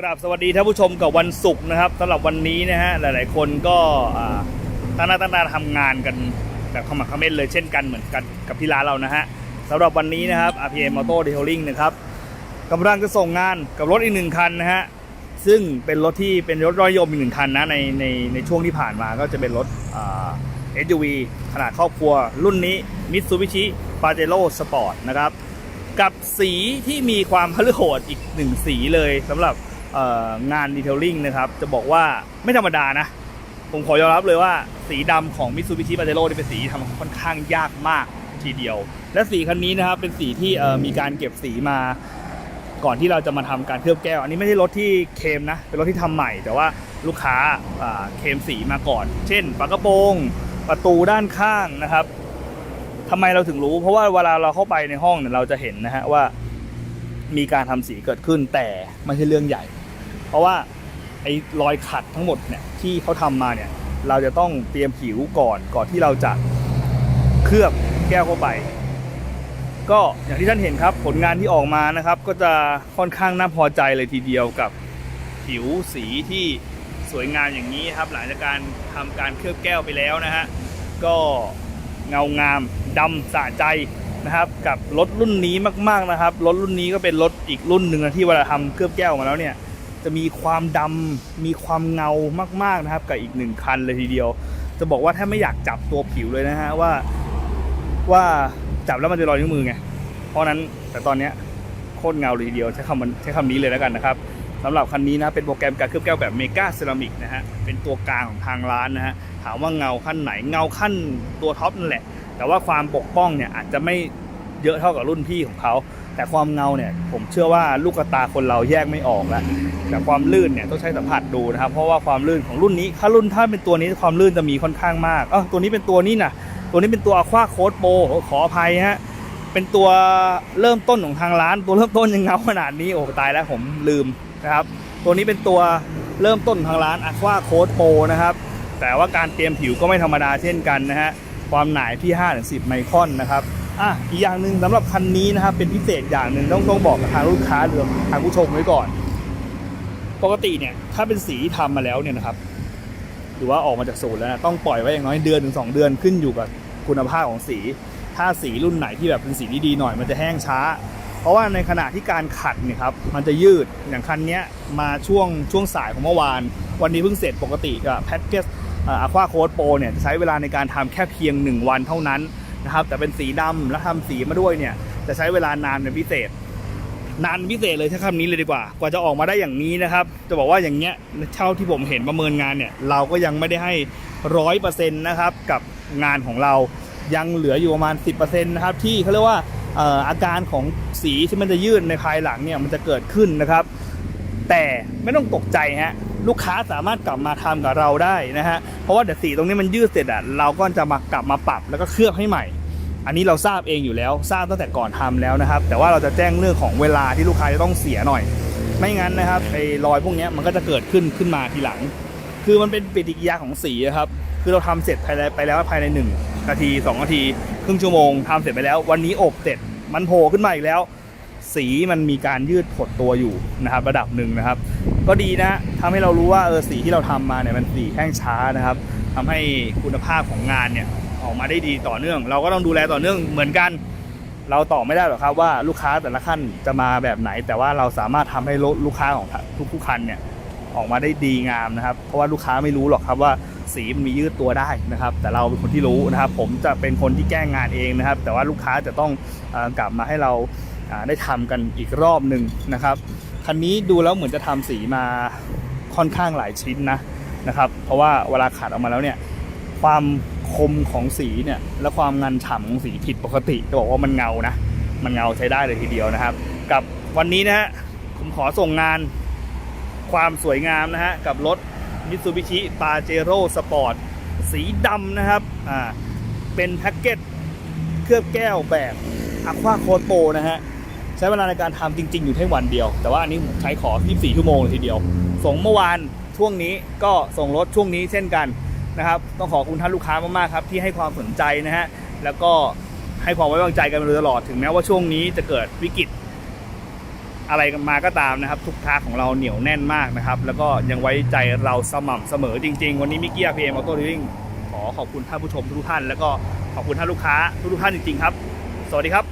กราบสวัสดีท่านผู้ชมกับวันศุกร์นะครับสำหรับวันนี้นะฮะหลาย ๆ คนก็ตั้งหน้าตั้งตาทำงานกันแบบขมักขม้นเลยเช่นกันเหมือนกันกับที่ร้านเรานะฮะสำหรับวันนี้นะครับ RPM Auto Detailing นะครับกำลังจะส่งงานกับรถอีกหนึ่งคันนะฮะซึ่งเป็นรถที่เป็นรถร้อยยมอีกหนึ่งคันนะในในในช่วงที่ผ่านมาก็จะเป็นรถอ่า SUV ขนาดครอบครัว รุ่นนี้ Mitsubishi Pajero Sport นะครับกับสีที่มีความพลึโหดอีกหนึ่งสีเลยสำหรับ งานดีเทลลิ่งนะครับ จะบอกว่าไม่ธรรมดานะ ผมขอยอมรับเลยว่าสีดำของ Mitsubishi Pajero นี่เป็นสีทำค่อนข้างยากมากทีเดียว และสีคันนี้นะครับเป็นสีที่มีการเก็บสีมาก่อนที่เราจะมาทำการเคลือบแก้ว อันนี้ไม่ใช่รถที่เคมนะ เป็นรถที่ทำใหม่ แต่ว่าลูกค้าเคมสีมาก่อน เช่นฝากระโปรงประตูด้านข้างนะครับทำไมเราถึงรู้ เพราะว่าเวลาเราเข้าไปในห้องเนี่ยเราจะเห็นนะฮะว่า มีการทำสีเกิดขึ้นแต่ไม่ใช่เรื่องใหญ่ เพราะว่าไอ้รอยขัดทั้งหมดเนี่ยที่เขาทำมาเนี่ยเราจะต้องเตรียมผิวก่อนก่อนที่เราจะเคลือบแก้วเข้าไป ก็อย่างที่ท่านเห็นครับผลงานที่ออกมานะครับ ก็จะค่อนข้างน่าพอใจเลยทีเดียวกับผิวสีที่สวยงามอย่างนี้ครับ หลังจากการทำการเคลือบแก้วไปแล้วนะฮะก็เงางามดำสะใจนะครับกับรถรุ่นนี้มากๆนะครับรถรุ่นนี้ก็เป็นรถอีกรุ่นหนึ่งที่เวลาทำเคลือบแก้วมาแล้วเนี่ย จะมีความดำมีความเงามากๆนะครับ กับอีกหนึ่งคันเลยทีเดียว จะบอกว่าถ้าไม่อยากจับตัวผิวเลยนะฮะว่าว่าจับแล้วมันจะลอยนิ้วมือไงเพราะฉะนั้นแต่ตอนเนี้ยโคตรเงาเลยทีเดียวใช้คำมันใช้คำนี้เลยแล้วกันนะครับสำหรับคันนี้นะเป็นโปรแกรมการเคลือบแก้วแบบเมกาเซรามิกนะฮะเป็นตัวกลางของทางร้านนะฮะถามว่าเงาขั้นไหนเงาขั้นตัวท็อปนั่นแหละ แต่ว่าความปกป้องเนี่ยอาจจะไม่เยอะเท่ากับรุ่นพี่ของเขาแต่ความเงาเนี่ยผมเชื่อว่าลูกตาคนเราแยกไม่ออกแล้ว แต่ความลื่นเนี่ยต้องใช้สัมผัสดูนะครับ เพราะว่าความลื่นของรุ่นนี้ ถ้ารุ่นถ้าเป็นตัวนี้ความลื่นจะมีค่อนข้างมากเออตัวนี้เป็นตัวนี้นะตัวนี้เป็นตัว Aqua Code Pro ขออภัยฮะเป็นตัวเริ่มต้นของทางร้าน ตัวเริ่มต้นยังเงาขนาดนี้โอ้ตายแล้วผมลืมนะครับ ตัวนี้เป็นตัวเริ่มต้นทางร้าน Aqua Code Pro นะครับ แต่ว่าการเตรียมผิวก็ไม่ธรรมดาเช่นกันนะฮะความหนาที่ 5-10 ไมครอนนะครับอะอีกอย่างหนึ่งสำหรับคันนี้นะครับเป็นพิเศษอย่างหนึ่งต้องต้องบอกกับทางลูกค้าหรือทางผู้ชมไว้ก่อน ปกติเนี่ยถ้าเป็นสีที่ทำมาแล้วเนี่ยนะครับหรือว่าออกมาจากศูนย์แล้วนะต้องปล่อยไว้อย่างน้อยเดือนถึงสองเดือนขึ้นอยู่กับคุณภาพของสี ถ้าสีรุ่นไหนที่แบบเป็นสีที่ดีหน่อยมันจะแห้งช้า เพราะว่าในขณะที่การขัดเนี่ยครับมันจะยืดอย่างคันเนี้ยมาช่วงช่วงสายของเมื่อวาน วันนี้เพิ่งเสร็จปกติกับแพ็กเกจอะควาโค้ดโปรเนี่ยจะใช้เวลาในการทำแค่เพียง 1 วันเท่านั้นนะครับแต่เป็นสีดำแล้วทำสีมาด้วยเนี่ยจะใช้เวลานานเป็นพิเศษ นานพิเศษเลยใช้คำนี้เลยดีกว่า กว่าจะออกมาได้อย่างนี้นะครับ จะบอกว่าอย่างเงี้ยเท่าที่ผมเห็นประเมินงานเนี่ย เราก็ยังไม่ได้ให้ร้อยเปอร์เซ็นต์นะครับกับงานของเรายังเหลืออยู่ประมาณ 10%นะครับที่เขาเรียกว่าอออาการของสีที่มันจะยืดในภายหลังเนี่ยมันจะเกิดขึ้นนะครับ แต่ไม่ต้องตกใจฮะลูกค้าสามารถกลับมาทำกับเราได้นะฮะเพราะว่าเดี๋ยวสีตรงนี้มันยืดเสร็จอะเราก็จะมากลับมาปรับแล้วก็เคลือบให้ใหม่ อันนี้เราทราบเองอยู่แล้วทราบตั้งแต่ก่อนทำแล้วนะครับ แต่ว่าเราจะแจ้งเรื่องของเวลาที่ลูกค้าจะต้องเสียหน่อย ไม่งั้นนะครับไอ้รอยพวกนี้มันก็จะเกิดขึ้นขึ้นมาทีหลัง คือมันเป็นปฏิกิริยาของสีครับคือเราทำเสร็จภายในไปแล้วภายใน 1 นาที 2 นาที ครึ่งชั่วโมงทำเสร็จไปแล้ว วันนี้อบเสร็จมันโผล่ขึ้นมาอีกแล้ว สีมันมีการยืดหดตัวอยู่นะครับ ระดับหนึ่งนะครับ ก็ดีนะทำให้เรารู้ว่าเออสีที่เราทำมาเนี่ยมันสีแห้งช้านะครับทำให้คุณภาพของงานเนี่ย ออกมาได้ดีต่อเนื่อง เราก็ต้องดูแลต่อเนื่องเหมือนกัน เราตอบไม่ได้หรอกครับว่าลูกค้าแต่ละขั้นจะมาแบบไหน แต่ว่าเราสามารถทำให้รถลูกค้าของทุกทุกคันเนี่ยออกมาได้ดีงามนะครับ เพราะว่าลูกค้าไม่รู้หรอกครับว่าสีมันมียืดตัวได้นะครับ แต่เราเป็นคนที่รู้นะครับ ผมจะเป็นคนที่แก้งานเองนะครับ แต่ว่าลูกค้าจะต้องกลับมาให้เราได้ทำกันอีกรอบหนึ่งนะครับคันนี้ดูแล้วเหมือนจะทำสีมาค่อนข้างหลายชิ้นนะนะครับ เพราะว่าเวลาขัดออกมาแล้วเนี่ยความ คมของสีเนี่ยและความงันฉ่ำของสีผิดปกติจะบอกว่ามันเงานะ มันเงาใช้ได้เลยทีเดียวนะครับ กับวันนี้นะฮะผมขอส่งงานความสวยงามนะฮะกับรถ Mitsubishi Pajero Sport สีดำนะครับอ่าเป็นแพ็กเกจเคลือบแก้วแบบ Aqua Code Pro นะฮะใช้เวลาในการทำจริง ๆ อยู่แค่วันเดียว แต่ว่าอันนี้ผมใช้ขอ 24 ชั่วโมงเลยทีเดียว ส่งเมื่อวานช่วงนี้ก็ส่งรถช่วงนี้เช่นกัน นะครับ ต้องขอบคุณท่านลูกค้ามากๆครับที่ให้ความสนใจนะฮะแล้วก็ให้ความไว้วางใจกันมาโดยตลอดถึงแม้ว่าช่วงนี้จะเกิดวิกฤตอะไรมาก็ตามนะครับ ทุกทาของเราเหนียวแน่นมากนะครับ แล้วก็ยังไว้ใจเราสม่ำเสมอจริง ๆ วันนี้มิกกี้อาร์พีเอ็มออโต้ดิวิ่งขอขอบคุณท่านผู้ชมทุกท่าน แล้วก็ขอบคุณท่านลูกค้าทุกท่านจริงๆครับ สวัสดีครับ